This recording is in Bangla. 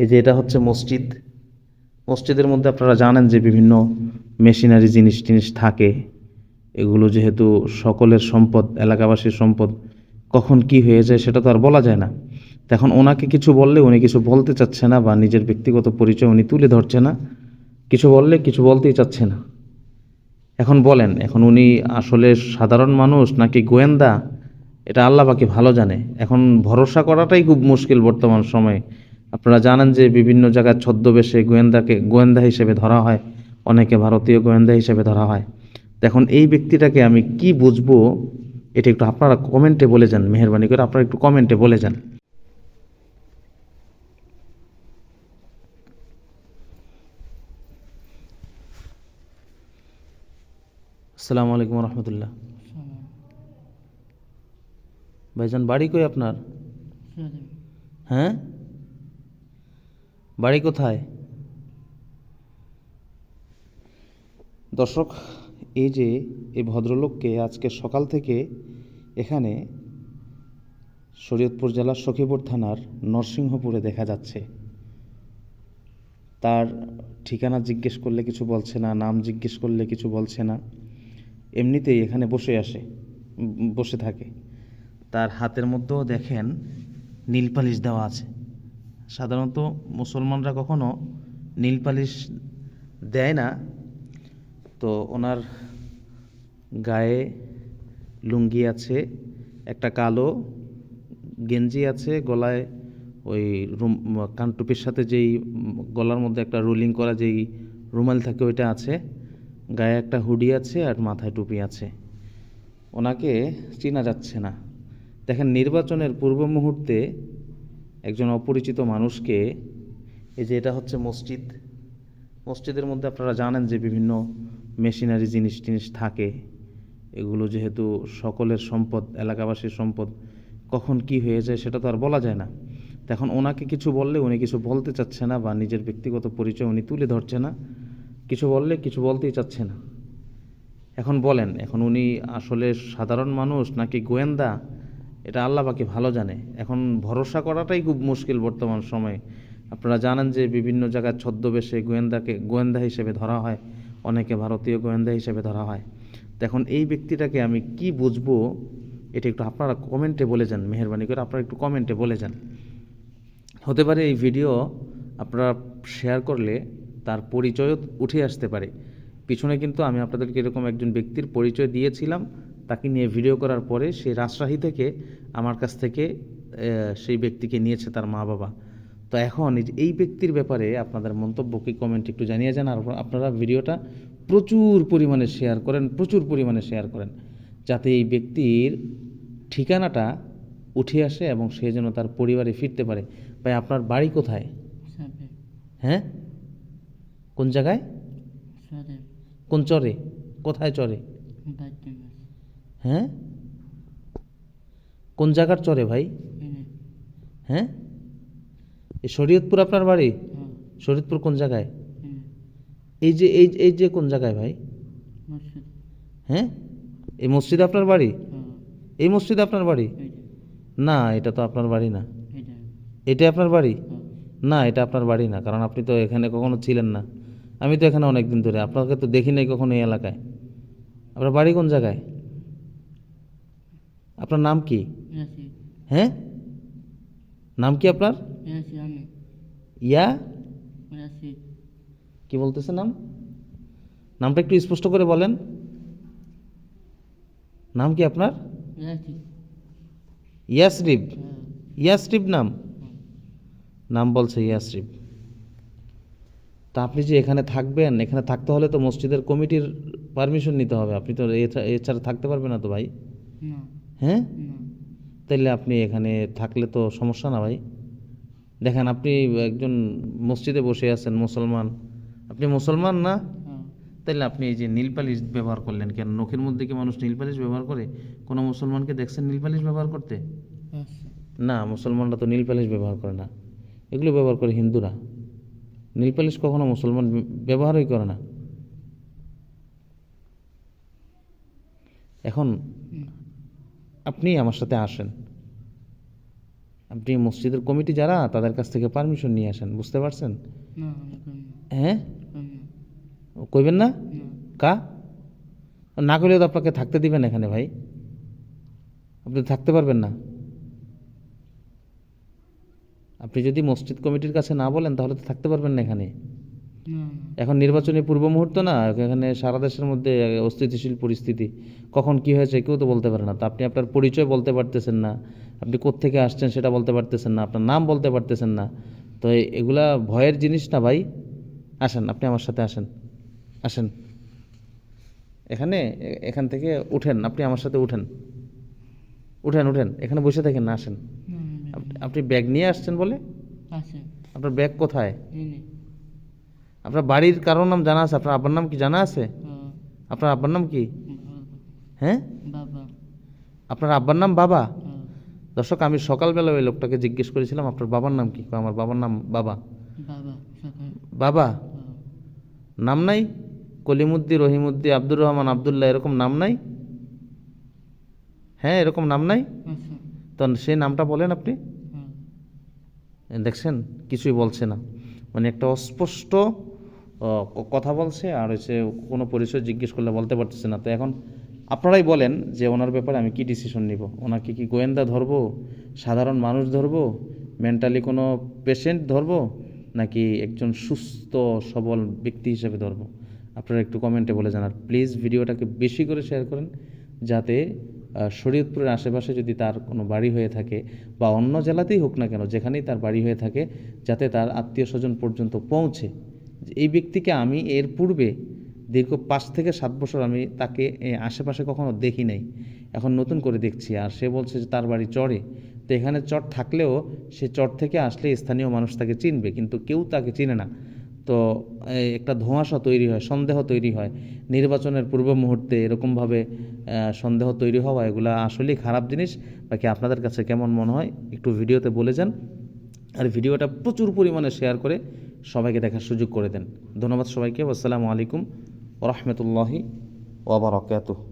এই যে এটা হচ্ছে মসজিদ। মসজিদের মধ্যে আপনারা জানেন যে বিভিন্ন মেশিনারি জিনিস টিনিস থাকে। এগুলো যেহেতু সকলের সম্পদ, এলাকাবাসীর সম্পদ, কখন কি হয়ে যায় সেটা তো আর বলা যায় না। এখন ওনাকে কিছু বললে উনি কিছু বলতে চাচ্ছে না বা নিজের ব্যক্তিগত পরিচয় উনি তুলে ধরছে না। কিছু বললে কিছু বলতেই চাচ্ছে না। এখন বলেন, এখন উনি আসলে সাধারণ মানুষ নাকি গোয়েন্দা? এটা আল্লাহ বাকি ভালো জানে। এখন ভরসা করাটাই খুব মুশকিল বর্তমান সময়ে। আপনারা জানেন যে বিভিন্ন জায়গায় ছদ্মবেশে গোয়েন্দাকে গোয়েন্দা হিসেবে ধরা হয় অনেকে ভারতীয় গোয়েন্দা হিসেবে ধরা হয়। এখন এই ব্যক্তিটাকে আমি কি বুঝব এটা একটু আপনারা কমেন্টে বলে যান মেহরবানি করে আপনারা একটু কমেন্টে বলে যান। আসসালামু আলাইকুম রহমতুল্লাহ। ভাইজান বাড়ি কই আপনার? হ্যাঁ? বাড়ি কোথায়? দর্শক, এই যে এই ভদ্রলোককে আজকে সকাল থেকে এখানে শরীয়তপুর জেলার সখীপুর থানার নরসিংহপুরে দেখা যাচ্ছে। তার ঠিকানা জিজ্ঞেস করলে কিছু বলছে না, নাম জিজ্ঞেস করলে কিছু বলছে না। এমনিতেই এখানে বসে আসে বসে থাকে। তার হাতের মধ্যেও দেখেন নীল পালিশ দেওয়া আছে। সাধারণত মুসলমানরা কখনো নীল পালিশ দেয় না। তো ওনার গায়ে লুঙ্গি আছে, একটা কালো গেঞ্জি আছে, গলায় ওই রুম, কানটুপির সাথে যেই, গলার মধ্যে একটা রোলিং করা যেই রুমাল থাকে ওইটা আছে। গায়ে একটা হুডি আছে আর মাথায় টুপি আছে। ওনাকে চেনা যাচ্ছে না। দেখেন নির্বাচনের পূর্ব মুহূর্তে একজন অপরিচিত মানুষকে, এই যে এটা হচ্ছে মসজিদ, মসজিদের মধ্যে আপনারা জানেন যে বিভিন্ন মেশিনারি জিনিস টিনিস থাকে। এগুলো যেহেতু সকলের সম্পদ, এলাকাবাসীর সম্পদ, কখন কি হয়ে যায় সেটা তো আর বলা যায় না। এখন ওনাকে কিছু বললে, উনি কিছু বলতে চাচ্ছে না বা নিজের ব্যক্তিগত পরিচয় উনি তুলে ধরছে না। কিছু বললে, কিছু বলতেই চাচ্ছে না। এখন বলেন, এখন উনি আসলে সাধারণ মানুষ নাকি গোয়েন্দা? এটা আল্লাহ বাকি ভালো জানে। এখন ভরসা করাটাই খুব মুশকিল বর্তমান সময়ে। আপনারা জানেন যে বিভিন্ন জায়গায় ছদ্মবেশে গোয়েন্দাকে, গোয়েন্দা হিসেবে ধরা হয়, অনেকে ভারতীয় গোয়েন্দা হিসেবে ধরা হয়। তো এখন এই ব্যক্তিটাকে আমি কি বুঝব, এটা একটু আপনারা কমেন্টে বলে যান, মেহরবানি করে আপনারা একটু কমেন্টে বলে যান। হতে পারে এই ভিডিও আপনারা শেয়ার করলে তার পরিচয়ও উঠে আসতে পারে। পিছনে কিন্তু আমি আপনাদেরকে এরকম একজন ব্যক্তির পরিচয় দিয়েছিলাম তাকে নিয়ে ভিডিও করার পরে সেই রাজশাহী থেকে আমার কাছ থেকে সেই ব্যক্তিকে নিয়েছে তার মা বাবা। তো এখন এই এই ব্যক্তির ব্যাপারে আপনাদের মন্তব্য কি কমেন্ট একটু জানিয়ে যান। আর আপনারা ভিডিওটা প্রচুর পরিমাণে শেয়ার করেন প্রচুর পরিমাণে শেয়ার করেন। যাতে এই ব্যক্তির ঠিকানাটা উঠে আসে এবং সে যেন তার পরিবারে ফিরতে পারে। ভাই আপনার বাড়ি কোথায়? হ্যাঁ? কোন জায়গায়? কোন চরে? কোথায় চরে? হ্যাঁ? কোন জায়গার চরে ভাই? হ্যাঁ? এই শরীয়তপুর আপনার বাড়ি? শরীয়তপুর কোন জায়গায়? এই যে এই এই যে কোন জায়গায় ভাই? হ্যাঁ? এই মসজিদ আপনার বাড়ি? এই মসজিদ আপনার বাড়ি? না এটা তো আপনার বাড়ি না। এটা আপনার বাড়ি? না এটা আপনার বাড়ি না কারণ আপনি তো এখানে কখনো ছিলেন না। আমি তো এখানে অনেক দিন ধরে আপনাকে তো দেখি নাই কখনো এই এলাকায়। আপনার বাড়ি কোন জায়গায়? আপনার নাম কি? হ্যাঁ? নাম কি আপনার? ইয়া কি বলতেছে নাম? নামটা একটু স্পষ্ট করে বলেন। নাম কি আপনার? ইয়াসরিব ইয়াসরিব নাম? নাম বলছে ইয়াসরিব তা আপনি যে এখানে থাকবেন এখানে থাকতে হলে তো মসজিদের কমিটির পারমিশন নিতে হবে। আপনি তো এছা- এছাড়া থাকতে পারবেন না তো ভাই। হ্যাঁ? তাইলে আপনি এখানে থাকলে তো সমস্যা না ভাই। দেখেন আপনি একজন মসজিদে বসে আছেন মুসলমান। আপনি মুসলমান না? তাইলে আপনি এই যে নীল পালিশ ব্যবহার করলেন কেন? নখের মধ্যে কি মানুষ নীল পালিশ ব্যবহার করে? কোনো মুসলমানকে দেখছেন নীলপালিশ ব্যবহার করতে? না মুসলমানরা তো নীল পালিশ ব্যবহার করে না। এগুলো ব্যবহার করে হিন্দুরা। নীল পালিশ কখনো মুসলমান ব্যবহারই করে না। এখন আপনি আমার সাথে আসেন। আপনি মসজিদের কমিটি যারা তাদের কাছ থেকে পারমিশন নিয়ে আসেন বুঝতে পারছেন? হ্যাঁ? কইবেন না? কা? না করলে তো আপনাকে থাকতে দিবেন এখানে ভাই। আপনি থাকতে পারবেন না। আপনি যদি মসজিদ কমিটির কাছে না বলেন তাহলে তো থাকতে পারবেন না এখানে। এখন নির্বাচনী পূর্ব মুহূর্ত না এখানে সারা দেশের মধ্যে অস্থিতিশীল পরিস্থিতি। কখন কি হয়েছে কেউ তো বলতে পারে না। তো আপনি আপনার পরিচয় বলতে পারতেছেন না আপনি কোত্থেকে আসছেন সেটা বলতে পারতেছেন না আপনার নাম বলতে পারতেছেন না। তো এগুলা ভয়ের জিনিস না ভাই। আসেন আপনি আমার সাথে আসেন। আসেন। এখানে এখান থেকে উঠেন আপনি আমার সাথে উঠেন। উঠেন উঠেন এখানে বসে থাকেন না আসেন। আপনি ব্যাগ নিয়ে আসছেন বলে? আপনার ব্যাগ কোথায়? আপনার বাড়ির কারোর নাম জানা আছে? আপনার আব্বার নাম কি জানা আছে? আপনার আব্বার নাম কি? হ্যাঁ? আপনার আব্বার নাম বাবা? দর্শক আমি সকালবেলা ওই লোকটাকে জিজ্ঞেস করেছিলাম আপনার বাবার নাম কি? আমার বাবার নাম বাবা। বাবা নাম নাই? কলিমুদ্দি রহিমুদ্দি আব্দুর রহমান আবদুল্লাহ এরকম নাম নাই? হ্যাঁ এরকম নাম নাই? আছে তো সেই নামটা বলেন আপনি। দেখছেন? কিছুই বলছে না। মানে একটা অস্পষ্ট কথা বলছে আর হচ্ছে কোনো পরিচয় জিজ্ঞেস করলে বলতে পারতেছে না। তো এখন আপনারাই বলেন যে ওনার ব্যাপারে আমি কি ডিসিশন নিব? ওনাকে কি গোয়েন্দা ধরবো? সাধারণ মানুষ ধরবো? মেন্টালি কোনো পেশেন্ট ধরবো? নাকি একজন সুস্থ, সবল ব্যক্তি হিসেবে ধরবো? আপনারা একটু কমেন্টে বলে জানার প্লিজ ভিডিওটাকে বেশি করে শেয়ার করেন, যাতে শরীয়তপুরের আশেপাশে যদি তার কোনো বাড়ি হয়ে থাকে বা অন্য জেলাতেই হোক না কেন, যেখানেই তার বাড়ি হয়ে থাকে, যাতে তার আত্মীয় স্বজন পর্যন্ত পৌঁছে। এই ব্যক্তিকে আমি এর পূর্বে দীর্ঘ পাঁচ থেকে সাত বছর আমি তাকে আশেপাশে কখনো দেখি নাই। এখন নতুন করে দেখছি। আর সে বলছে যে তার বাড়ি চড়ে তো এখানে চট থাকলেও সে চট থেকে আসলে স্থানীয় মানুষ তাকে চিনবে, কিন্তু কেউ তাকে চিনে না। তো একটা ধোঁয়াশা তৈরি হয়, সন্দেহ তৈরি হয়। নির্বাচনের পূর্ব মুহূর্তে এরকমভাবে সন্দেহ তৈরি হওয়া, এগুলা আসলেই খারাপ জিনিস। বাকি আপনাদের কাছে কেমন মনে হয়, একটু ভিডিওতে বলে যান। আর ভিডিওটা প্রচুর পরিমাণে শেয়ার করে সবাইকে দেখার সুযোগ করে দেন। ধন্যবাদ সবাইকে। আসসালামু আলাইকুম রহমতুল্লাহি ওবরাকাতুহ